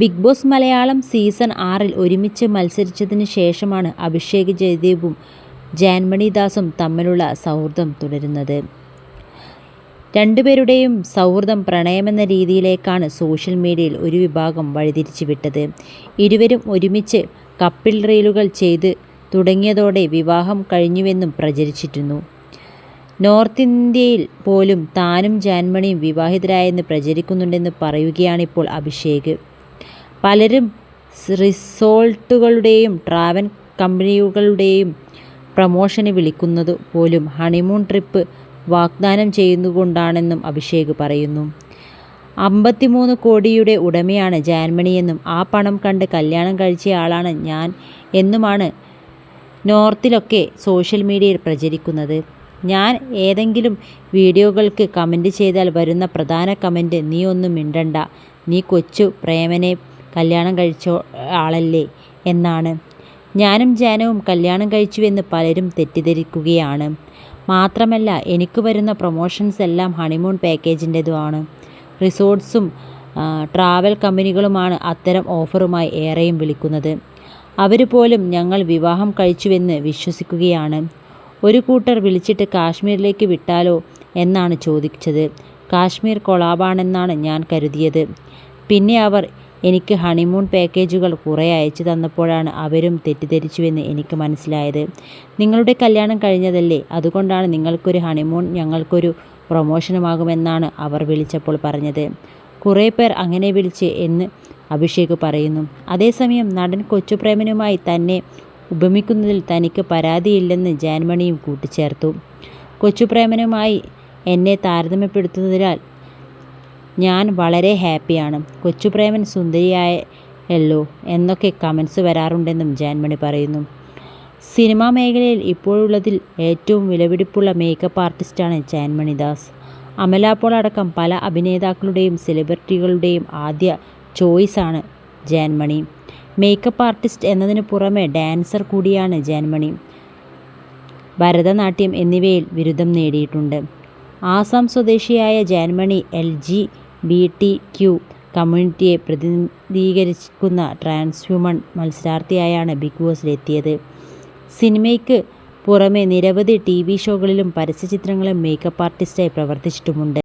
Big boss Malayalam season ആറിൽ ഒരുമിച്ച് മത്സരിച്ചതിന് ശേഷമാണ് അഭിഷേക് ജയദേവും ജാൻമണി ദാസും തമ്മിലുള്ള സൗഹൃദം തുടരുന്നത്. രണ്ടുപേരുടെയും സൗഹൃദം പ്രണയമെന്ന രീതിയിലേക്കാണ് സോഷ്യൽ മീഡിയയിൽ ഒരു വിഭാഗം വഴിതിരിച്ചു വിട്ടത്. ഇരുവരും ഒരുമിച്ച് കപ്പിൾ റീലുകൾ ചെയ്ത് തുടങ്ങിയതോടെ വിവാഹം കഴിഞ്ഞുവെന്നും പ്രചരിച്ചിരുന്നു. നോർത്ത് ഇന്ത്യയിൽ പോലും താനും ജാൻമണിയും വിവാഹിതരായെന്ന് പ്രചരിക്കുന്നുണ്ടെന്ന് പറയുകയാണിപ്പോൾ അഭിഷേക്. പലരും റിസോർട്ടുകളുടെയും ട്രാവൽ കമ്പനികളുടെയും പ്രമോഷന് വിളിക്കുന്നത് പോലും ഹണിമൂൺ ട്രിപ്പ് വാഗ്ദാനം ചെയ്യുന്നുകൊണ്ടാണെന്നും അഭിഷേക് പറയുന്നു. അമ്പത്തിമൂന്ന് കോടിയുടെ ഉടമയാണ് ജാൻമണിയെന്നും ആ പണം കണ്ട് കല്യാണം കഴിച്ചയാളാണ് ഞാൻ എന്നുമാണ് നോർത്തിലൊക്കെ സോഷ്യൽ മീഡിയയിൽ പ്രചരിക്കുന്നത്. ഞാൻ ഏതെങ്കിലും വീഡിയോകൾക്ക് കമന്റ് ചെയ്താൽ വരുന്ന പ്രധാന കമന്റ് നീ ഒന്നും മിണ്ടണ്ട നീ കൊച്ചു പ്രേമനെ കല്യാണം കഴിച്ച ആളല്ലേ എന്നാണ്. ഞാനും ജാനവും കല്യാണം കഴിച്ചുവെന്ന് പലരും തെറ്റിദ്ധരിക്കുകയാണ്. മാത്രമല്ല എനിക്ക് വരുന്ന പ്രൊമോഷൻസ് എല്ലാം ഹണിമൂൺ പാക്കേജിന്റെതുമാണ് റിസോർട്ട്സും ട്രാവൽ കമ്പനികളുമാണ് അത്തരം ഓഫറുമായി ഏറെയും വിളിക്കുന്നത്. അവർ പോലും ഞങ്ങൾ വിവാഹം കഴിച്ചുവെന്ന് വിശ്വസിക്കുകയാണ്. ഒരു കൂട്ടർ വിളിച്ചിട്ട് കാശ്മീരിലേക്ക് വിട്ടാലോ എന്നാണ് ചോദിച്ചത്. കാശ്മീർ കൊളാബാണെന്നാണ് ഞാൻ കരുതിയത്. പിന്നെ അവർ എനിക്ക് ഹണിമൂൺ പാക്കേജുകൾ കുറേ അയച്ചു തന്നപ്പോഴാണ് അവരും തെറ്റിദ്ധരിച്ചുവെന്ന് എനിക്ക് മനസ്സിലായത്. നിങ്ങളുടെ കല്യാണം കഴിഞ്ഞതല്ലേ അതുകൊണ്ടാണ് നിങ്ങൾക്കൊരു ഹണിമൂൺ ഞങ്ങൾക്കൊരു പ്രൊമോഷനുമാകുമെന്നാണ് അവർ വിളിച്ചപ്പോൾ പറഞ്ഞത്. കുറേ പേർ അങ്ങനെ വിളിച്ച് എന്ന് അഭിഷേക് പറയുന്നു. അതേസമയം നടൻ കൊച്ചുപ്രേമനുമായി തന്നെ ഉപമിക്കുന്നതിൽ തനിക്ക് പരാതിയില്ലെന്ന് ജാൻമണിയും കൂട്ടിച്ചേർത്തു. കൊച്ചുപ്രേമനുമായി എന്നെ താരതമ്യപ്പെടുത്തുന്നതിൽ ഞാൻ വളരെ ഹാപ്പിയാണ്. കൊച്ചുപ്രേമൻ സുന്ദരിയായല്ലോ എന്നൊക്കെ കമൻസ് വരാറുണ്ടെന്നും ജാൻമണി പറയുന്നു. സിനിമാ മേഖലയിൽ ഇപ്പോഴുള്ളതിൽ ഏറ്റവും വിലപിടിപ്പുള്ള മേക്കപ്പ് ആർട്ടിസ്റ്റാണ് ജാൻമണി ദാസ്. അമല അടക്കം പല അഭിനേതാക്കളുടെയും സെലിബ്രിറ്റികളുടെയും ആദ്യ ചോയ്സാണ് ജാൻമണി. മേക്കപ്പ് ആർട്ടിസ്റ്റ് എന്നതിന് പുറമെ ഡാൻസർ കൂടിയാണ് ജാൻമണി. ഭരതനാട്യം എന്നിവയിൽ ബിരുദം നേടിയിട്ടുണ്ട്. ആസാം സ്വദേശിയായ Janmoni L. G. B. T. Q കമ്മ്യൂണിറ്റിയെ പ്രതിനിധീകരിക്കുന്ന ട്രാൻസ്ഹ്യൂമൺ മത്സരാർത്ഥിയായാണ് ബിഗ് ബോസിലെത്തിയത് സിനിമയ്ക്ക് പുറമെ നിരവധി ടി വി ഷോകളിലും പരസ്യചിത്രങ്ങളിലും മേക്കപ്പ് ആർട്ടിസ്റ്റായി പ്രവർത്തിച്ചിട്ടുമുണ്ട്.